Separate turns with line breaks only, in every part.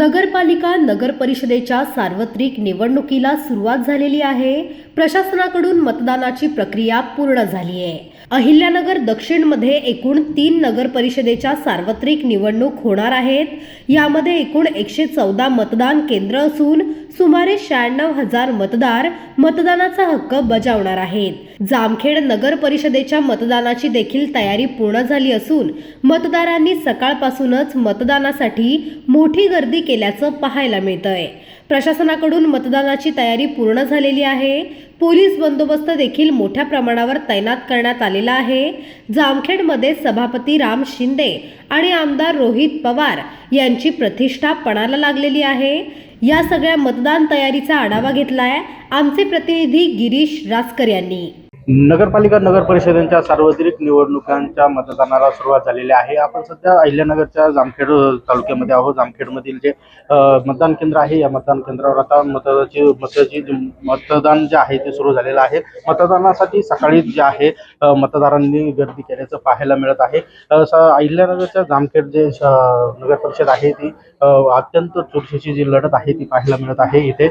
नगरपालिका नगर परिषदेच्या सार्वत्रिक निवडणुकीला सुरुवात झालेली आहे. प्रशासनाकडून मतदानाची प्रक्रिया पूर्ण झाली आहे. अहिल्यानगर दक्षिणमध्ये एकूण तीन नगर परिषदेच्या सार्वत्रिक निवडणूक होणार आहेत. यामध्ये एकूण एकशे चौदा मतदान केंद्र असून सुमारे शहाण्णव हजार मतदार मतदानाचा हक्क बजावणार आहेत. जामखेड नगर परिषदेच्या मतदानाची देखील तयारी पूर्ण झाली असून मतदारांनी सकाळपासूनच मतदानासाठी मोठी गर्दी केल्याचं पाहायला मिळतंय. प्रशासनाकडून मतदानाची तयारी पूर्ण झालेली आहे. पोलीस बंदोबस्त देखील मोठ्या प्रमाणावर तैनात करण्यात आलेला आहे. जामखेडमध्ये सभापती राम शिंदे आणि आमदार रोहित पवार यांची प्रतिष्ठा पणाला लागलेली आहे. या सगळ्या मतदान तयारीचा आढावा घेतलाय आमचे प्रतिनिधी गिरीश रासकर यांनी.
नगरपालिका नगर परिषदांच्या सार्वत्रिक निवडणुकांच्या मतदानाला सुरुवात झालेली आहे. आपण सध्या अहिल्यानगरच्या जामखेड तालुक्यामध्ये आहोत. जामखेडमधील जे मतदान केंद्र आहे या मतदान केंद्रावर आता मतदाची मताची मतदान जे आहे ते सुरू झालेलं आहे. मतदानासाठी सकाळी जे आहे मतदारांनी गर्दी केल्याचं पाहायला मिळत आहे. अहिल्यानगरच्या जामखेड जे श- नगर परिषद आहे ती अत्यंत चुरशीची जी लढत आहे ती पाहायला मिळत आहे. इथे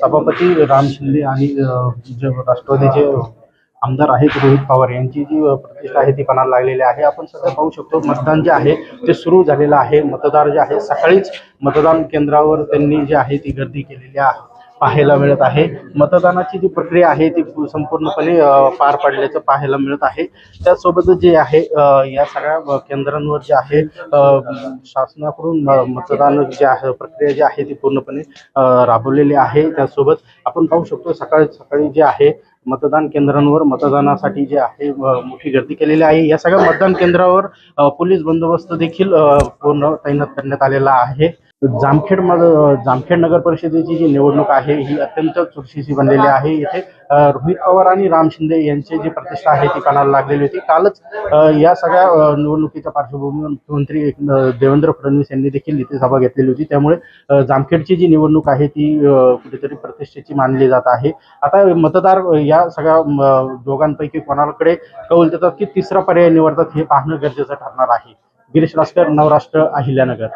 सभापती राम शिंदे आणि जे राष्ट्रवादीचे आमदार आहेत रोहित पवार यांची जी प्रतिष्ठा आहे ती पणाला लागलेली आहे. आपण सध्या पाहू शकतो मतदान जे आहे ते सुरू झालेलं आहे. मतदार जे आहे सकाळीच मतदान केंद्रावर त्यांनी जी आहे ती गर्दी केलेली आहे. पाहायला मिळत आहे. मतदानाची जी प्रक्रिया आहे ती संपूर्णपणे पार पडल्याचं पाहायला मिळत आहे. त्यासोबतच जे आहे या सगळ्या केंद्रांवर जे आहे शासनाकडून मतदान जे आहे प्रक्रिया जी आहे ती पूर्णपणे राबवलेली आहे. त्यासोबत आपण पाहू शकतो सकाळी सकाळी जे आहे मतदान केंद्रांवर मतदानासाठी जे आहे मोठी गर्दी केलेली आहे. या सगळ्या मतदान केंद्रावर पोलीस बंदोबस्त देखील पूर्ण तैनात करण्यात आलेला आहे. जामखेड जामखेड नगर परिषदेची जी निवडणूक आहे ही अत्यंत चुरशीची बनलेली आहे. इथे रोहित पवार आणि राम शिंदे यांची जी प्रतिष्ठा आहे ती कानाला लागलेली होती. कालच या सगळ्या निवडणुकीच्या पार्श्वभूमीवर मुख्यमंत्री देवेंद्र फडणवीस यांनी देखील इथे सभा घेतलेली होती. त्यामुळे जामखेडची जी निवडणूक आहे ती कुठेतरी प्रतिष्ठेची मानली जात आहे. आता मतदार या सगळ्या दोघांपैकी कोणाकडे कौल देतात की तिसरा पर्याय निवडतात हे पाहणं गरजेचं ठरणार आहे. गिरीश रास्कर नवराष्ट्र अहिल्यानगर.